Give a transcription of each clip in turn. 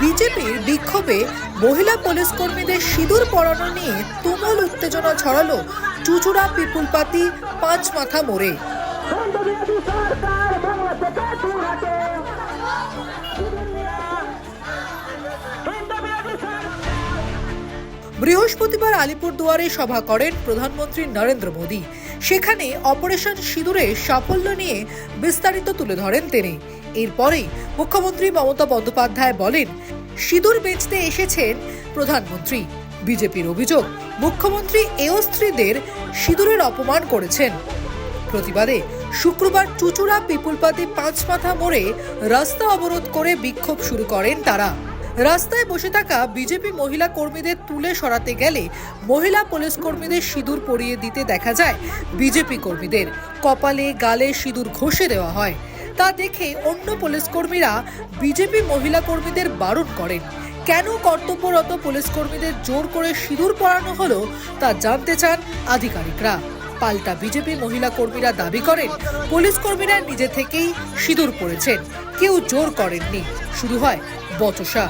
বিজেপির বিক্ষোভে মহিলা পুলিশ কর্মীদের সিঁদুর পরানো নিয়ে তুমুল উত্তেজনা ছড়ালো চুচুড়া পিপুলপাতি পাঁচ মাথা মোড়ে। বৃহস্পতিবার আলিপুরদুয়ারে সভা করেন প্রধানমন্ত্রী নরেন্দ্র মোদী। সেখানে অপারেশন সিঁদুরে সাফল্য নিয়ে বিস্তারিত তুলে ধরেন তিনি। এরপরেই মুখ্যমন্ত্রী মমতা বন্দ্যোপাধ্যায় বলেন, সিঁদুর বেচতে এসেছেন প্রধানমন্ত্রী। বিজেপির অভিযোগ, মুখ্যমন্ত্রী এও স্ত্রীদের সিঁদুরের অপমান করেছেন। প্রতিবাদে শুক্রবার চুচুড়া পিপুলপাতি পাঁচমাথা মোড়ে রাস্তা অবরোধ করে বিক্ষোভ শুরু করেন তারা। রাস্তায় বসে থাকা বিজেপি মহিলা কর্মীদের তুলে সরাতে গেলে মহিলা পুলিশ কর্মীদের সিঁদুর পরিয়ে দিতে দেখা যায় বিজেপি কর্মীদের। কপালে, গালে সিঁদুর ঘষে দেওয়া হয়। তা দেখে অন্য পুলিশ কর্মীরা বিজেপি মহিলা কর্মীদের বারণ করেন। কেন কর্তব্যরত পুলিশ কর্মীদের জোর করে সিঁদুর পরানো হলো তা জানতে চান আধিকারিকরা। পাল্টা বিজেপি মহিলা কর্মীরা দাবি করেন, পুলিশ কর্মীরা নিজে থেকেই সিঁদুর পরেছেন। কেউ জোর করেননি। শুরু হয় বচসা।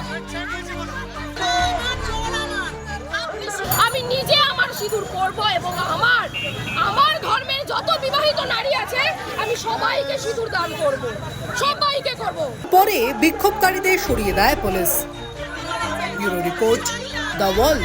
আমি নিজে আমার সিঁদুর পরব এবং আমার আমার ধর্মের যত বিবাহিত নারী আছে আমি সবাইকে সিঁদুর দান করব। সবাইকে করব। পরে বিক্ষোভকারীদের সরিয়ে দেয় police. Bureau report the world.